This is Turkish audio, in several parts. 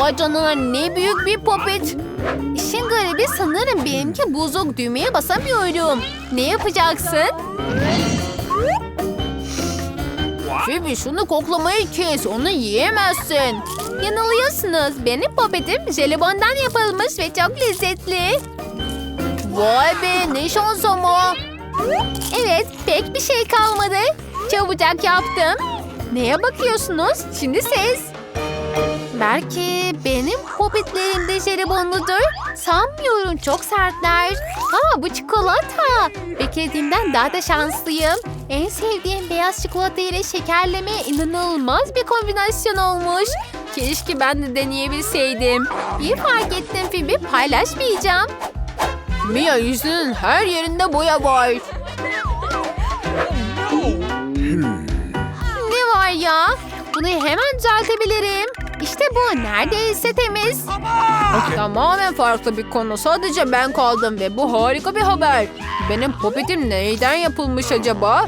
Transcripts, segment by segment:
Vay canına ne büyük bir popet. İşin garibi sanırım benimki bozuk düğmeye basamıyorum. Ne yapacaksın? Phoebe şunu koklamayı kes onu yiyemezsin. Yanılıyorsunuz. Benim popetim jelibondan yapılmış ve çok lezzetli. Vay be ne şans ama. Evet pek bir şey kalmadı. Çabucak yaptım. Neye bakıyorsunuz? Şimdi siz. Belki benim popitlerim de jelibonludur. Sanmıyorum çok sertler. Aa bu çikolata. Beklediğimden daha da şanslıyım. En sevdiğim beyaz çikolata ile şekerleme inanılmaz bir kombinasyon olmuş. Keşke ben de deneyebilseydim. İyi fark ettim Phoebe paylaşmayacağım. Mia yüzünün her yerinde boya var. Ne var ya? Bunu hemen düzeltebilirim. İşte bu neredeyse temiz. Tamamen farklı bir konu. Sadece ben kaldım ve bu harika bir haber. Benim popetim neyden yapılmış acaba?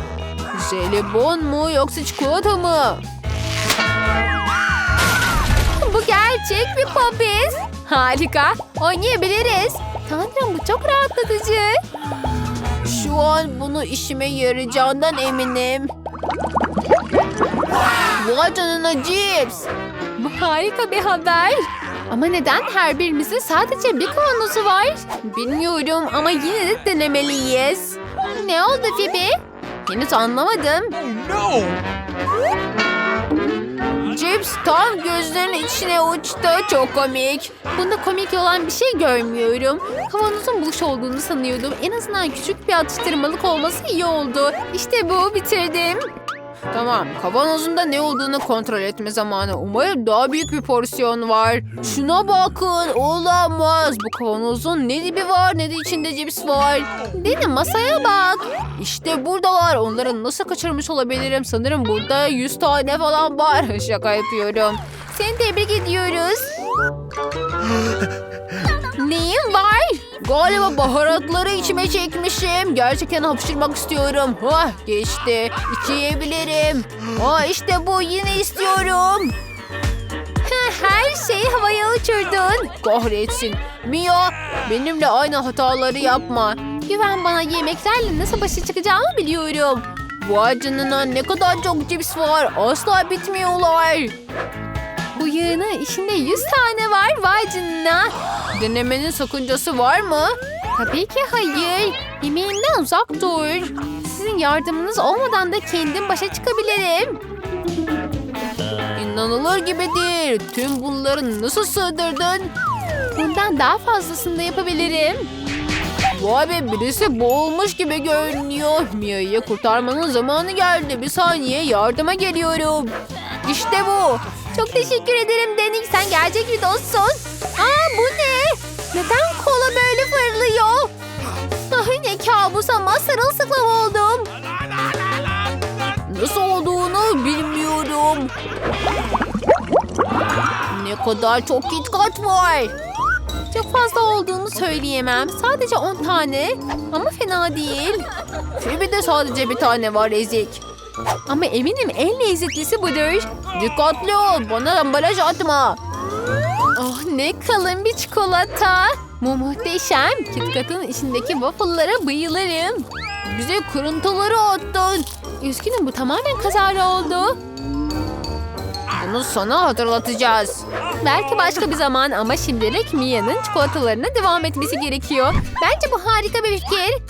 Jelibon mu yoksa çikolata mı? Bu gerçek bir popit. Harika. Oynayabiliriz. Tanrım bu çok rahatlatıcı. Şu an bunu işime yarayacağından eminim. Vay canına cips. Bu harika bir haber. Ama neden her birimizin sadece bir kavanozu var? Bilmiyorum ama yine de denemeliyiz. Ne oldu Phoebe? Henüz anlamadım. No! Cips tam gözlerinin içine uçtu. Çok komik. Bunda komik olan bir şey görmüyorum. Kavanozun boş olduğunu sanıyordum. En azından küçük bir atıştırmalık olması iyi oldu. İşte bu bitirdim. Tamam, kavanozunda ne olduğunu kontrol etme zamanı. Umarım daha büyük bir porsiyon var. Şuna bakın, olamaz. Bu kavanozun ne dibi var ne de içinde cips var. Mi? Masaya bak. İşte buradalar. Onları nasıl kaçırmış olabilirim? Sanırım burada 100 tane falan var. Şaka yapıyorum. Seni tebrik ediyoruz. Neyin var? Galiba baharatları içime çekmişim. Gerçekten hapşırmak istiyorum. Hah geçti. İki yiyebilirim. Aa işte bu yine istiyorum. Her şeyi havaya uçurdun. Kahretsin. Mia benimle aynı hataları yapma. Güven bana yemeklerle nasıl başa çıkacağımı biliyorum. Vay canına ne kadar çok cips var. Asla bitmiyorlar. Bu yığının içinde 100 tane var vay canına. Denemenin sakıncası var mı? Tabii ki hayır. Yemeğimden uzak dur. Sizin yardımınız olmadan da kendim başa çıkabilirim. İnanılır gibi değil. Tüm bunları nasıl sığdırdın? Bundan daha fazlasını da yapabilirim. Vay be birisi boğulmuş gibi görünüyor. Mia'yı kurtarmanın zamanı geldi. Bir saniye yardıma geliyorum. İşte bu. Çok teşekkür ederim Denik. Sen gerçek bir dostsun. Aa bu ne? Neden kola böyle fırlıyor? Ay ne kabus ama sırılsıklam oldum. Nasıl olduğunu bilmiyorum. Ne kadar çok KitKat var. Çok fazla olduğunu söyleyemem. Sadece 10 tane. Ama fena değil. Phoebe'de sadece bir tane var ezik. Ama eminim en lezzetlisi budur. Dikkatli ol. Bana ambalaj atma. Oh ne kalın bir çikolata. Bu muhteşem. KitKat'ın içindeki waffle'lara bayılırım. Bize kırıntıları attın. Üzgünüm bu tamamen kazara oldu. Bunu sana hatırlatacağız. Belki başka bir zaman ama şimdilik Mia'nın çikolatalarına devam etmesi gerekiyor. Bence bu harika bir fikir.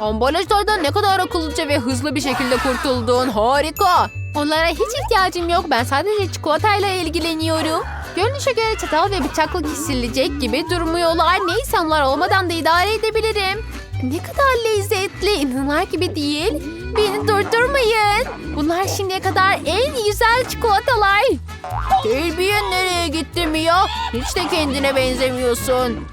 Ambalajlardan ne kadar akıllıca ve hızlı bir şekilde kurtuldun. Harika. Onlara hiç ihtiyacım yok. Ben sadece çikolatayla ilgileniyorum. Görünüşe göre çatal ve bıçakla kesilecek gibi durmuyorlar. Neyse onlar olmadan da idare edebilirim. Ne kadar lezzetli. İnanılır gibi değil. Beni durdurmayın. Bunlar şimdiye kadar en güzel çikolatalar. Terbiyen nereye gitti Mia? Hiç de kendine benzemiyorsun.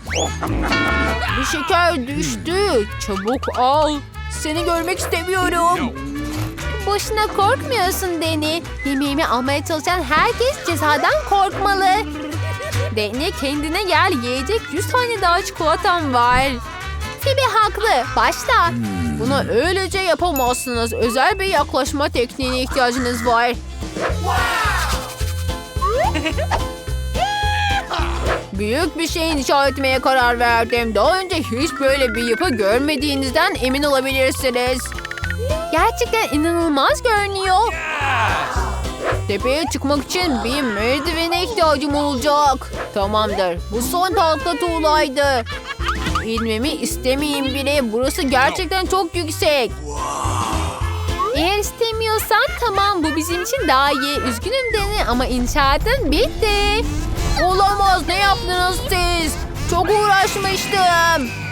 Bir şeker düştü. Çabuk al. Seni görmek istemiyorum. Boşuna korkmuyorsun Deni. Yemeğimi almaya çalışan herkes cezadan korkmalı. Deni kendine gel. Yiyecek 100 tane daha çikolatam var. Phoebe haklı. Başla. Bunu öylece yapamazsınız. Özel bir yaklaşma tekniğine ihtiyacınız var. Büyük bir şey inşa etmeye karar verdim. Daha önce hiç böyle bir yapı görmediğinizden emin olabilirsiniz. Gerçekten inanılmaz görünüyor. Tepeye çıkmak için bir merdivene ihtiyacım olacak. Tamamdır. Bu son tatlı tuğlaydı. İnmemi istemeyin bile. Burası gerçekten çok yüksek. Eğer istemiyorsan tamam bu bizim için daha iyi. Üzgünüm Deni ama inşaatın bitti. Olamaz ne yaptınız siz? Çok uğraşmıştım.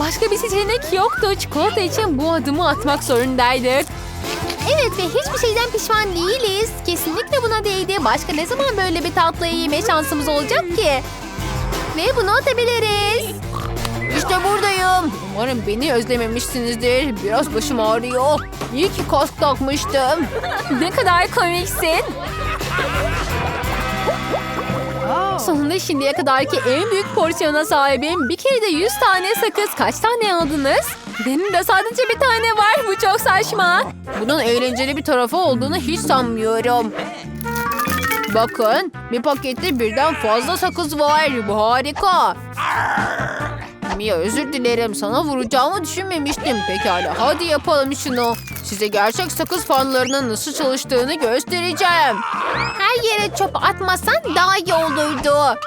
Başka bir seçenek yoktu. Çikolata için bu adımı atmak zorundaydık. Evet ve hiçbir şeyden pişman değiliz. Kesinlikle buna değdi. Başka ne zaman böyle bir tatlıyı yeme şansımız olacak ki? Ve bunu atabiliriz. İşte buradayım. Umarım beni özlememişsinizdir. Biraz başım ağrıyor. İyi ki kask takmıştım. ne kadar komiksin. Sonunda şimdiye kadarki en büyük porsiyona sahibim. Bir kere de 100 tane sakız. Kaç tane aldınız? Benim de sadece bir tane var. Bu çok saçma. Bunun eğlenceli bir tarafı olduğunu hiç sanmıyorum. Bakın bir pakette birden fazla sakız var. Bu harika. Mia özür dilerim. Sana vuracağımı düşünmemiştim. Pekala hadi yapalım şunu. Size gerçek sakız fanlarının nasıl çalıştığını göstereceğim. Her yere çöp atmasan daha iyi olurdu.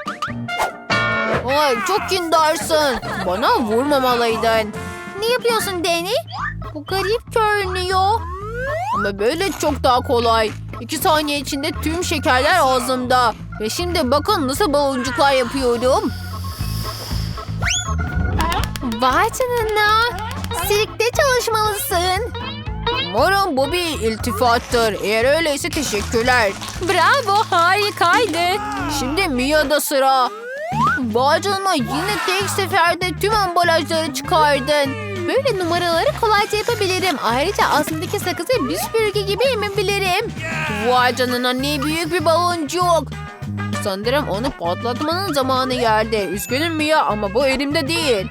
Ay çok kindarsın. Bana vurmamalıydın. Ne yapıyorsun Deni? Bu garip görünüyor. Ama böyle çok daha kolay. İki saniye içinde tüm şekerler ağzımda. Ve şimdi bakın nasıl baloncuklar yapıyorum. Vay canına. Sirkte çalışmalısın. Umarım bu bir iltifattır. Eğer öyleyse teşekkürler. Bravo harikaydı. Şimdi Mia'da sıra. Vay canına yine tek seferde tüm ambalajları çıkardın. Böyle numaraları kolayca yapabilirim. Ayrıca ağzımdaki sakızı bir süpürge gibi emebilirim. Vay canına ne büyük bir baloncuk. Sanırım onu patlatmanın zamanı geldi. Üzgünüm Mia ama bu elimde değil.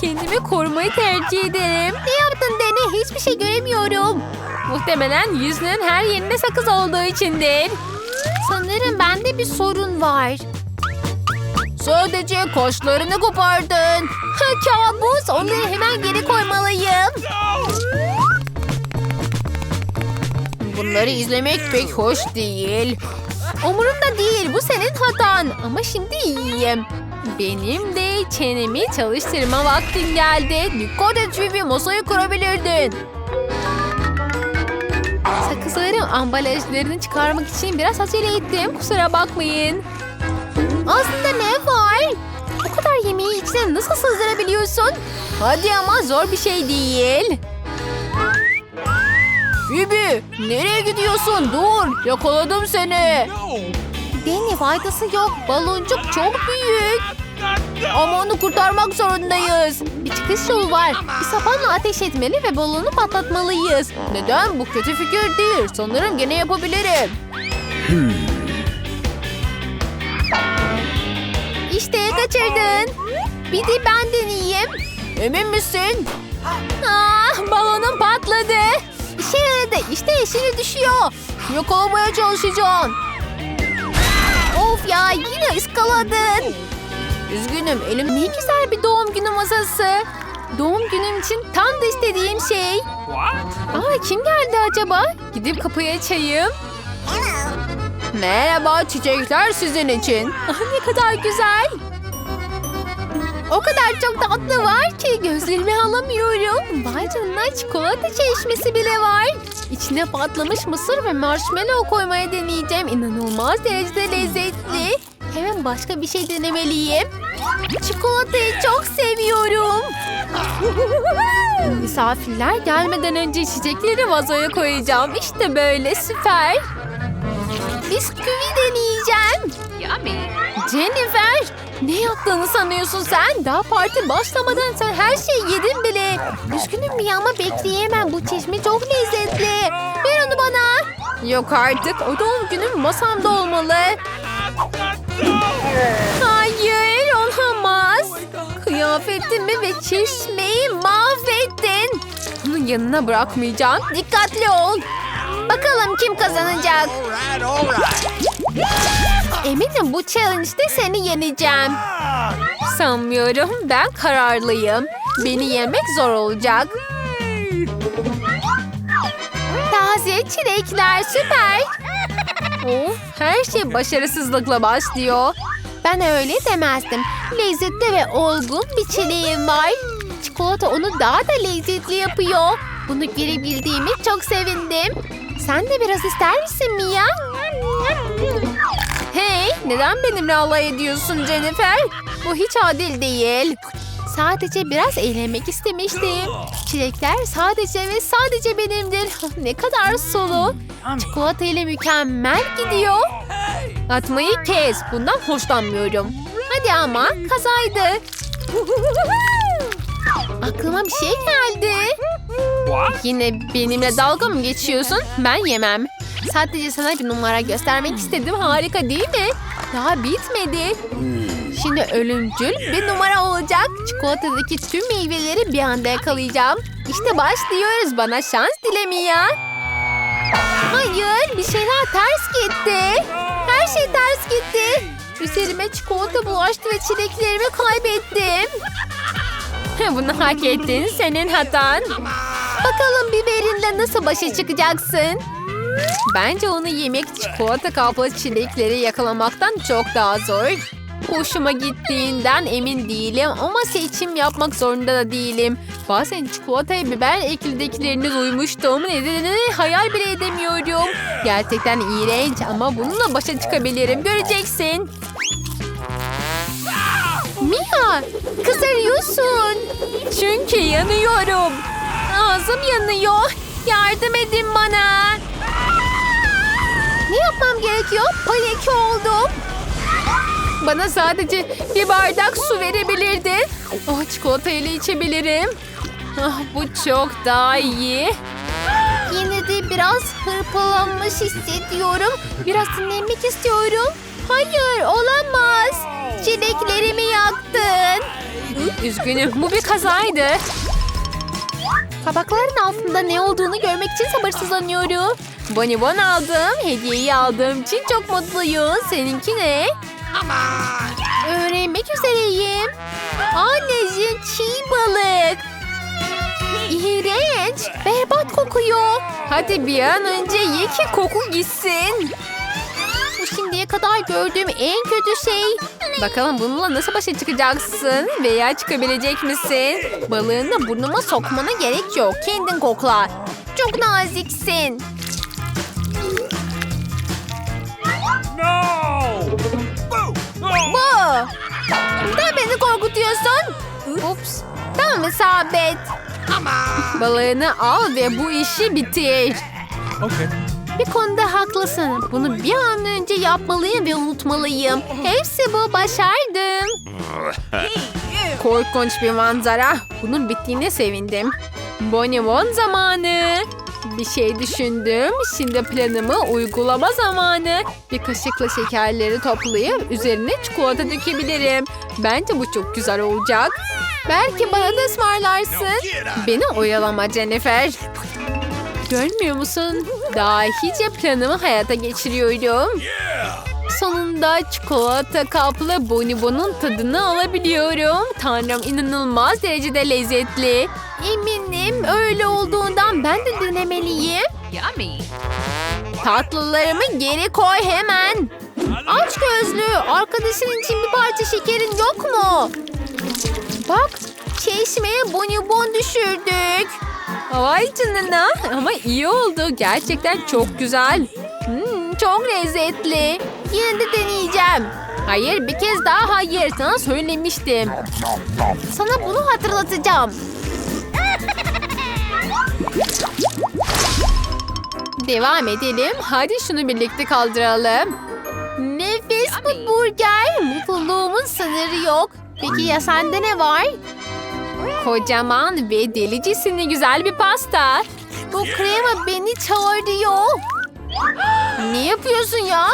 Kendimi korumayı tercih ederim. Ne yaptın Dene? Hiçbir şey göremiyorum. Muhtemelen yüzünün her yerinde sakız olduğu içindir. Sanırım bende bir sorun var. Sadece kaşlarını kopardın. Ha, kabus. Onları hemen geri koymalıyım. Bunları izlemek pek hoş değil. Umurumda değil. Bu senin hatan. Ama şimdi iyiyim. Benim de çenemi çalıştırma vaktin geldi. Dikkat et Phoebe. Masayı kırabilirdin. Sakızların ambalajlarını çıkarmak için biraz acele ettim. Kusura bakmayın. Aslında ne var? O kadar yemeği içine nasıl sığdırabiliyorsun? Hadi ama zor bir şey değil. Phoebe nereye gidiyorsun? Dur yakaladım seni. Deni faydası yok. Baloncuk çok büyük. Ama onu kurtarmak zorundayız. Bir çıkış yolu var. Bir sapanla ateş etmeli ve balonu patlatmalıyız. Neden? Bu kötü fikir değil. Sanırım gene yapabilirim. İşte kaçırdın. Bir de ben deneyeyim. Emin misin? Ah, balonum patladı. İşe yaradı. İşte yeşili düşüyor. Yakalamaya çalışacağım. Of ya yine ıskaladın. Üzgünüm elim ne güzel bir doğum günü masası. Doğum günüm için tam da istediğim şey. Aa kim geldi acaba? Gidip kapıyı açayım. Merhaba çiçekler sizin için. Ah, ne kadar güzel. O kadar çok tatlı var ki gözlerimi alamıyorum. Vay canına çikolata çeşmesi bile var. İçine patlamış mısır ve marshmallow koymaya deneyeceğim. İnanılmaz derecede lezzetli. Hemen başka bir şey denemeliyim. Çikolatayı çok seviyorum. Misafirler gelmeden önce çiçekleri vazoya koyacağım. İşte böyle süper. Bisküvi deneyeceğim. Jennifer, ne yaptığını sanıyorsun sen? Daha parti başlamadan sen her şeyi yedin bile. Üzgünüm bir ama bekleyemem. Bu çeşme çok lezzetli. Ver onu bana. Yok artık. O doğum günüm masamda olmalı. Hayır olamaz. Kıyafetimi ve çeşmeyi mahvettin. Onun yanına bırakmayacağım. Dikkatli ol. Bakalım kim kazanacak? All right, all right. Eminim bu challenge'de seni yeneceğim. Sanmıyorum. Ben kararlıyım. Beni yenmek zor olacak. Taze çilekler süper. Oh, her şey başarısızlıkla başlıyor. Ben öyle demezdim. Lezzetli ve olgun bir çileğim var. Çikolata onu daha da lezzetli yapıyor. Bunu görebildiğimi çok sevindim. Sen de biraz ister misin Mia? Hey, neden benimle alay ediyorsun Jennifer? Bu hiç adil değil. Sadece biraz eğlenmek istemiştim. Çilekler sadece ve sadece benimdir. ne kadar sulu. Çikolata ile mükemmel gidiyor. Atmayı kes. Bundan hoşlanmıyorum. Hadi ama kazaydı. Aklıma bir şey geldi. Yine benimle dalga mı geçiyorsun? Ben yemem. Sadece sana bir numara göstermek istedim. Harika değil mi? Daha bitmedi. Şimdi ölümcül bir numara olacak. Çikolatadaki tüm meyveleri bir anda yakalayacağım. İşte başlıyoruz. Bana şans dile Mia. Hayır, bir şeyler ters gitti. Her şey ters gitti. Üzerime çikolata bulaştı ve çileklerimi kaybettim. Bunu hak ettin. Senin hatan. Bakalım biberinden nasıl başa çıkacaksın? Bence onu yemek çikolata kaplı çilekleri yakalamaktan çok daha zor. Hoşuma gittiğinden emin değilim ama seçim yapmak zorunda da değilim. Bazen çikolataya biber eklidekilerini duymuştum. Nedenini hayal bile edemiyorum. Gerçekten iğrenç ama bununla başa çıkabilirim. Göreceksin. Mia, kızarıyorsun. Çünkü yanıyorum. Ağzım yanıyor. Yardım edin bana. Ne yapmam gerekiyor? Panik oldum. Bana sadece bir bardak su verebilirdin. Oh, çikolata ile içebilirim. Ah, bu çok daha iyi. Yine de biraz hırpalanmış hissediyorum. Biraz dinlenmek istiyorum. Hayır olamaz. Çileklerimi yaktın. Üzgünüm bu bir kazaydı. Tabakların altında ne olduğunu görmek için sabırsızlanıyorum. Bonibon aldım. Hediyeyi aldığım için çok mutluyum. Seninki ne? Öğrenmek üzereyim. Anneciğim çiğ balık. İğrenç. Berbat kokuyor. Hadi bir an önce ye ki koku gitsin. Bu şimdiye kadar gördüğüm en kötü şey. Bakalım bununla nasıl başa çıkacaksın veya çıkabilecek misin? Balığını burnuma sokmana gerek yok. Kendin kokla. Çok naziksin. Bu. Neden beni korkutuyorsun? Ups. Tam isabet. Balığını al ve bu işi bitir. Okay. Bir konuda haklısın. Bunu bir an önce yapmalıyım ve unutmalıyım. Hepsi bu. Başardım. Korkunç bir manzara. Bunun bittiğine sevindim. Bonibon zamanı. Bir şey düşündüm. Şimdi planımı uygulama zamanı. Bir kaşıkla şekerleri toplayıp üzerine çikolata dökebilirim. Bence bu çok güzel olacak. Belki bana da ısmarlarsın. Beni oyalama Jennifer. Görmüyor musun? Dahice planımı hayata geçiriyorum. Sonunda çikolata kaplı bonibonun tadını alabiliyorum. Tanrım inanılmaz derecede lezzetli. Eminim öyle olduğundan ben de denemeliyim. Yummy. Tatlılarımı geri koy hemen. Aç gözlü. Arkadaşın için bir parça şekerin yok mu? Bak çeşmeye bonibon düşürdük. Vay canına ama iyi oldu. Gerçekten çok güzel. Hmm, çok lezzetli. Yine de deneyeceğim. Hayır bir kez daha hayır. Sana söylemiştim. Sana bunu hatırlatacağım. Devam edelim. Hadi şunu birlikte kaldıralım. Nefis bu burger. Mutluluğumun sınırı yok. Peki ya sende ne var? Kocaman ve delicesine güzel bir pasta. Bu krema beni çağırıyor. Ne yapıyorsun ya?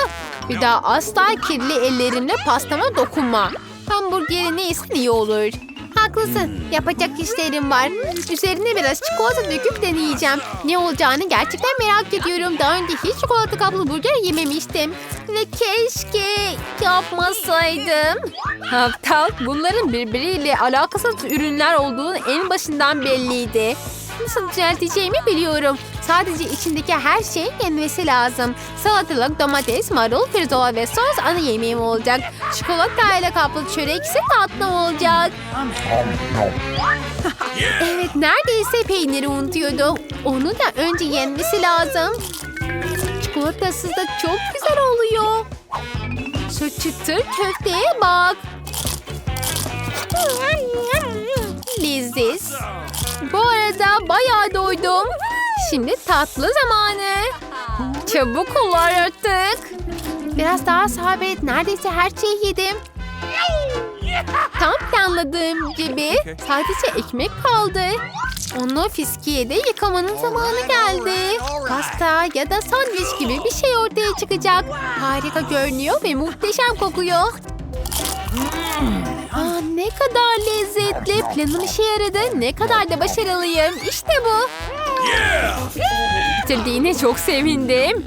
Bir daha asla kirli ellerimle pastama dokunma. Hamburgeri ne iyisi iyi olur. Haklısın. Yapacak işlerim var. Üzerine biraz çikolata döküp deneyeceğim. Ne olacağını gerçekten merak ediyorum. Daha önce hiç çikolata kaplı burger yememiştim. Ve keşke yapmasaydım. Aptal bunların birbiriyle alakasız ürünler olduğunu en başından belliydi. Nasıl düzelteceğimi biliyorum. Sadece içindeki her şeyin yenmesi lazım. Salatalık, domates, marul, pirzola ve sos ana yemeğim olacak. Çikolata ile kaplı çörek ise tatlım olacak. Evet neredeyse peyniri unutuyordum. Onu da önce yenmesi lazım. Çikolatasız da çok güzel oluyor. Şu çıtır köfteye bak. Leziz. Bu arada bayağı doydum. Şimdi tatlı zamanı. Çabuk ol artık. Biraz daha sabret. Neredeyse her şeyi yedim. Tam planladığım gibi sadece ekmek kaldı. Onu fiskiyede yıkamanın zamanı geldi. Pasta ya da sandviç gibi bir şey ortaya çıkacak. Harika görünüyor ve muhteşem kokuyor. Aa, ne kadar lezzetli. Planım işe yaradı. Ne kadar da başarılıyım. İşte bu. Bitirdiğine çok sevindim.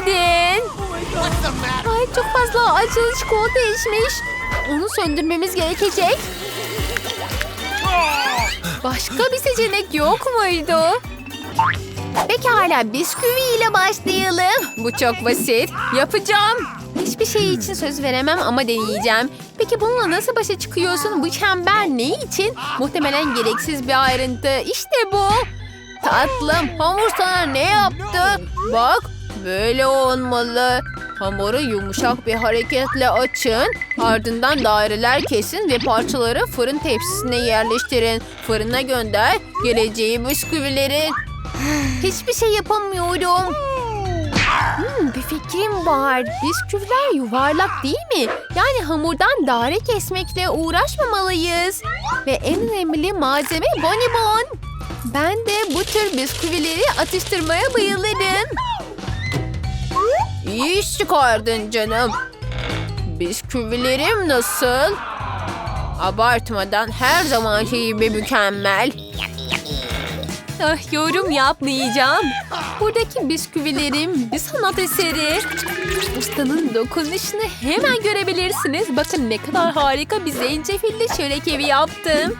Acılı çikolata içmiş. Onu söndürmemiz gerekecek. Başka bir seçenek yok muydu? Pekala bisküvi ile başlayalım. Bu çok basit. Yapacağım. Hiçbir şey için söz veremem ama deneyeceğim. Peki bununla nasıl başa çıkıyorsun? Bu çember ne için? Muhtemelen gereksiz bir ayrıntı. İşte bu. Tatlım hamur sana ne yaptı? Bak böyle olmalı. Hamuru yumuşak bir hareketle açın. Ardından daireler kesin ve parçaları fırın tepsisine yerleştirin. Fırına gönder geleceği bisküvileri. Hiçbir şey yapamıyorum. Hmm, bir fikrim var. Bisküviler yuvarlak değil mi? Yani hamurdan daire kesmekle uğraşmamalıyız. Ve en önemli malzeme bonibon. Ben de bu tür bisküvileri atıştırmaya bayılırım. İyi iş çıkardın canım. Bisküvilerim nasıl? Abartmadan her zaman gibi mükemmel. Ah, yorum yapmayacağım. Buradaki bisküvilerim bir sanat eseri. Ustanın dokunuşunu hemen görebilirsiniz. Bakın ne kadar harika bir zencefilli çörek evi yaptım.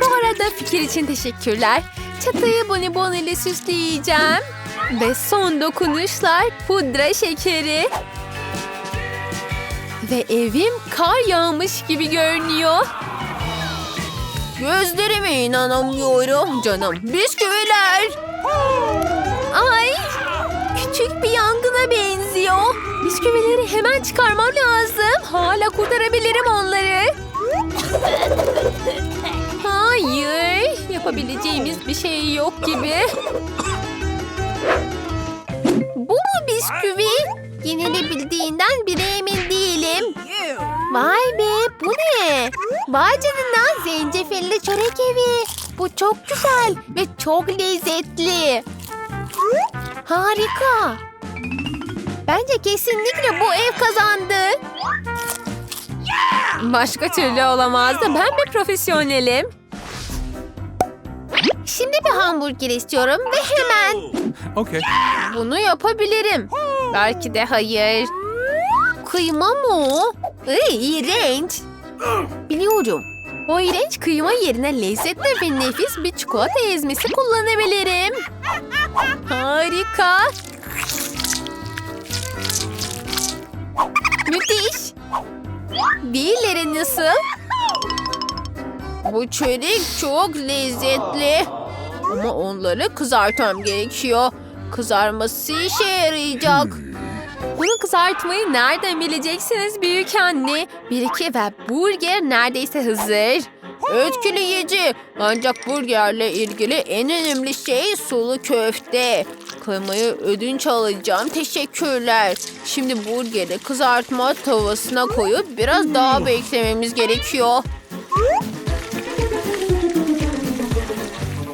Bu arada fikir için teşekkürler. Çatıyı bonibon ile süsleyeceğim. Ve son dokunuşlar pudra şekeri. Ve evim kar yağmış gibi görünüyor. Gözlerime inanamıyorum canım. Bisküviler. Ay küçük bir yangına benziyor. Bisküvileri hemen çıkarmam lazım. Hala kurtarabilirim onları. Hayır, yapabileceğimiz bir şey yok gibi. Bisküvi? Yenilebildiğinden bile emin değilim. Vay be, bu ne? Vay zencefilli çörek evi. Bu çok güzel ve çok lezzetli. Harika. Bence kesinlikle bu ev kazandı. Başka türlü olamazdı. Ben bir profesyonelim. Şimdi bir hamburger istiyorum ve hemen. Okay. Bunu yapabilirim. Belki de hayır. Kıyma mı? Iy, iğrenç. Biliyorum. O iğrenç kıyma yerine lezzetli ve nefis bir çikolata ezmesi kullanabilirim. Harika. Müthiş. Diğerleri nasıl? Bu çörek çok lezzetli. Ama onları kızartmam gerekiyor. Kızarması işe yarayacak. Bunu kızartmayı nereden bileceksiniz büyük anne? Bir iki ve burger neredeyse hazır. Etkileyici. Ancak burgerle ilgili en önemli şey sulu köfte. Kıymayı ödünç alacağım. Teşekkürler. Şimdi burgeri kızartma tavasına koyup biraz daha beklememiz gerekiyor.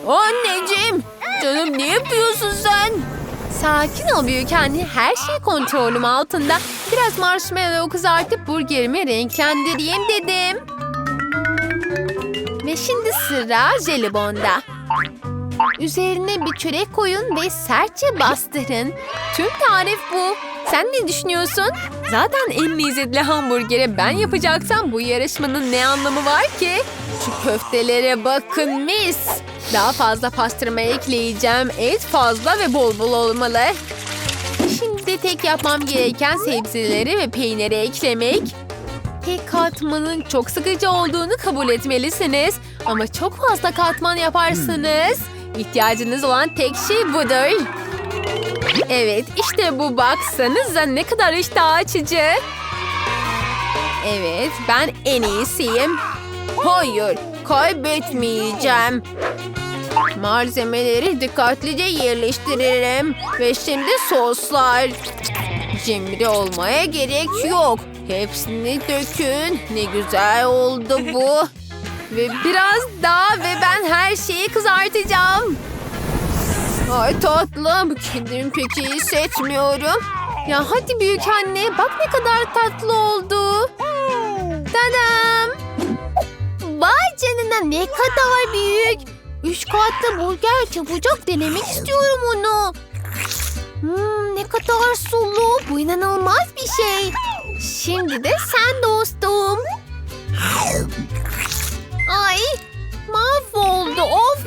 Anneciğim! Canım ne yapıyorsun sen? Sakin ol büyük anne. Her şey kontrolüm altında. Biraz marshmallow kızartıp burgerimi renklendireyim dedim. Ve şimdi sıra jelibonda. Üzerine bir çörek koyun ve sertçe bastırın. Tüm tarif bu. Sen ne düşünüyorsun? Zaten en lezzetli hamburgeri ben yapacaksam bu yarışmanın ne anlamı var ki? Şu köftelere bakın mis. Daha fazla pastırma ekleyeceğim. Et fazla ve bol bol olmalı. Şimdi tek yapmam gereken sebzeleri ve peyniri eklemek. Tek katmanın çok sıkıcı olduğunu kabul etmelisiniz. Ama çok fazla katman yaparsınız. İhtiyacınız olan tek şey budur. Evet işte bu baksanıza ne kadar iştah açıcı. Evet ben en iyisiyim. Hayır kaybetmeyeceğim. Malzemeleri dikkatlice yerleştiririm. Ve şimdi soslar. Cimri olmaya gerek yok. Hepsini dökün. Ne güzel oldu bu. Ve biraz daha ve ben her şeyi kızartacağım. Ay tatlım kendimi pek iyi hissetmiyorum. Ya hadi büyük anne bak ne kadar tatlı oldu. Tadam. Vay canına ne kadar büyük. Üç katlı burger çabucak denemek istiyorum onu. Hmm, ne kadar sulu. Bu inanılmaz bir şey. Şimdi de sen dostum. Ay mahvoldu of.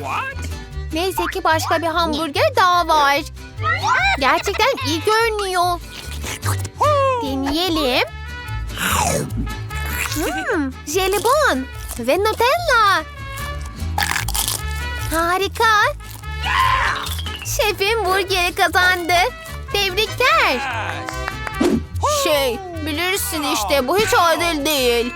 Neyse ki başka bir hamburger daha var. Gerçekten iyi görünüyor. Deneyelim. Hmm, jelibon ve Nutella. Harika. Şefim burgeri kazandı. Tebrikler. Şey, bilirsin işte bu hiç adil değil.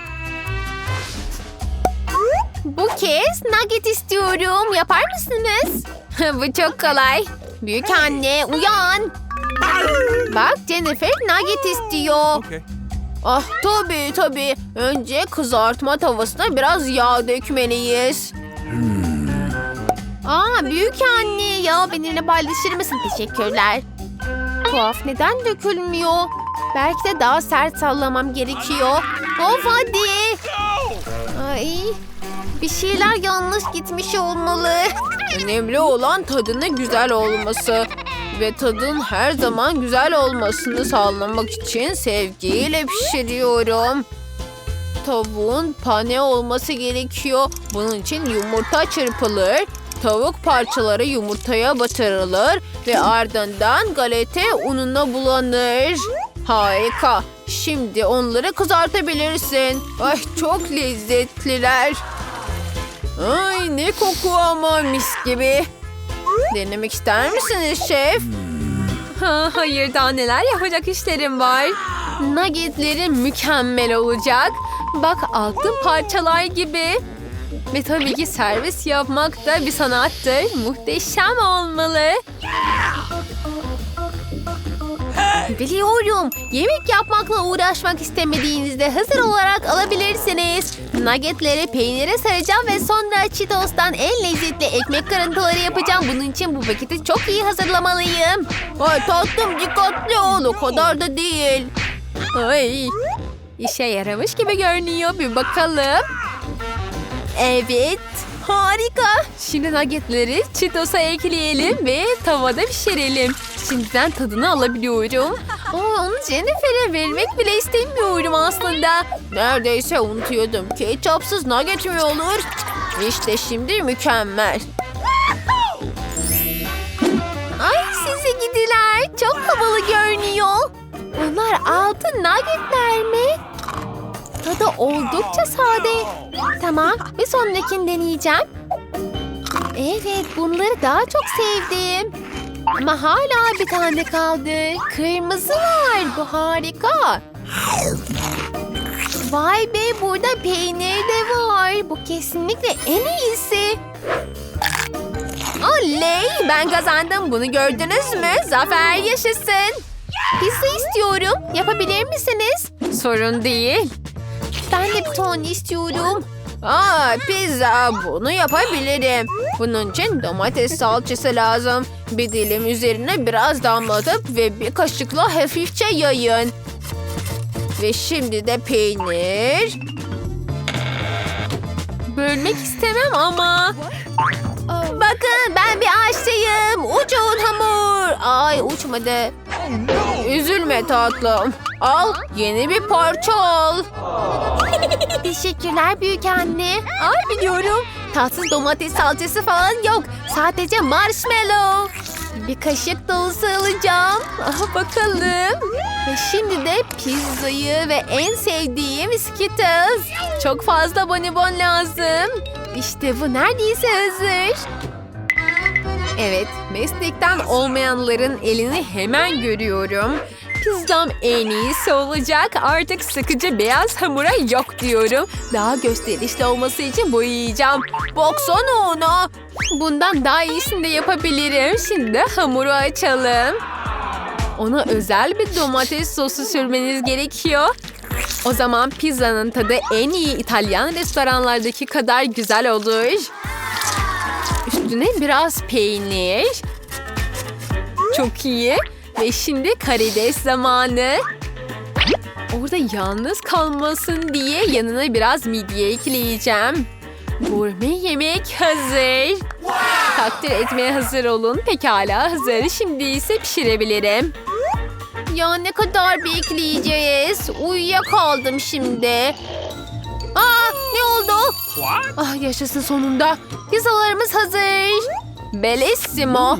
Bu kez nugget istiyorum. Yapar mısınız? bu çok kolay. Büyük anne uyan. Bak Jennifer nugget istiyor. Okay. Ah tabii tabii. Önce kızartma tavasına biraz yağ dökmeliyiz. Aa büyük anne ya benimle paylaşır mısın? Teşekkürler. Tuhaf neden dökülmüyor? Belki de daha sert sallamam gerekiyor. Of hadi. Ay bir şeyler yanlış gitmiş olmalı. Önemli olan tadının güzel olması. Ve tadın her zaman güzel olmasını sağlamak için sevgiyle pişiriyorum. Tavuğun pane olması gerekiyor. Bunun için yumurta çırpılır. Tavuk parçaları yumurtaya batırılır ve ardından galeta ununa bulanır. Harika. Şimdi onları kızartabilirsin. Ay çok lezzetliler. Ay ne koku ama mis gibi. Denemek ister misiniz şef? Ha, hayır daha neler yapacak işlerim var. Nuggetlerim mükemmel olacak. Bak altın parçalar gibi. Ve tabii ki servis yapmak da bir sanattır. Muhteşem olmalı. Biliyorum. Yemek yapmakla uğraşmak istemediğinizde hazır olarak alabilirsiniz. Nuggetleri peynire saracağım ve sonra Cheetos'tan en lezzetli ekmek kırıntıları yapacağım. Bunun için bu paketi çok iyi hazırlamalıyım. Ay tatlım dikkatli ol. O kadar da değil. Ay. İşe yaramış gibi görünüyor. Bir bakalım. Evet. Harika. Şimdi nuggetleri Cheetos'a ekleyelim ve tavada pişirelim. Şimdiden tadını alabiliyorum. Aa, onu Jennifer'e vermek bile istemiyorum aslında. Neredeyse unutuyordum. Ketçapsız nugget mi olur? İşte şimdi mükemmel. Ay size gidiler. Çok havalı görünüyor. Bunlar altın nuggetler mi? Tadı oldukça sade. Tamam, bir sonrakini deneyeceğim. Evet, bunları daha çok sevdim. Ama hala bir tane kaldı. Kırmızı var, bu harika. Vay be, burada peynir de var. Bu kesinlikle en iyisi. Oley, ben kazandım. Bunu gördünüz mü? Zafer yaşasın. Pizza istiyorum. Yapabilir misiniz? Sorun değil. Ben de bir tane istiyorum. Aa pizza bunu yapabilirim. Bunun için domates salçası lazım. Bir dilim üzerine biraz damlatıp ve bir kaşıkla hafifçe yayın. Ve şimdi de peynir. Bölmek istemem ama. Bakın ben bir aşçıyım. Uçun hamur. Ay uçmadı. Üzülme tatlım. Al yeni bir parça al. Teşekkürler büyük anne. Ay biliyorum. Tatsız domates salçası falan yok. Sadece marshmallow. Bir kaşık dolusu alacağım. Aha, bakalım. Ve şimdi de pizzayı ve en sevdiğim Skittles. Çok fazla bonibon lazım. İşte bu neredeyse hazır. Evet, meslekten olmayanların elini hemen görüyorum. Pizzam en iyisi olacak. Artık sıkıcı beyaz hamura yok diyorum. Daha gösterişli olması için boyayacağım. Baksana ona. Bundan daha iyisini de yapabilirim. Şimdi hamuru açalım. Ona özel bir domates sosu sürmeniz gerekiyor. O zaman pizzanın tadı en iyi İtalyan restoranlardaki kadar güzel olur. Üstüne biraz peynir. Çok iyi. Ve şimdi karides zamanı. Orada yalnız kalmasın diye yanına biraz midye ekleyeceğim. Gurme yemek hazır. Takdir etmeye hazır olun. Pekala hazır. Şimdi ise pişirebilirim. Ya ne kadar bekleyeceğiz? Uyuyakaldım şimdi. Aa ne oldu? Ah yaşasın sonunda. Pizzalarımız hazır. Bellissimo.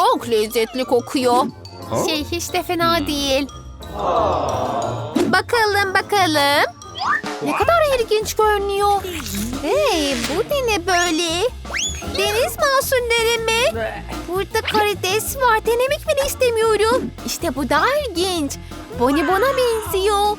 Çok lezzetli kokuyor. Şey hiç de fena değil. Bakalım bakalım. Ne kadar ilginç görünüyor. Hey bu da ne böyle? Deniz mahsulleri mi? Burada karides var. Denemek bile istemiyorum. İşte bu daha ilginç. Bonibon'a benziyor.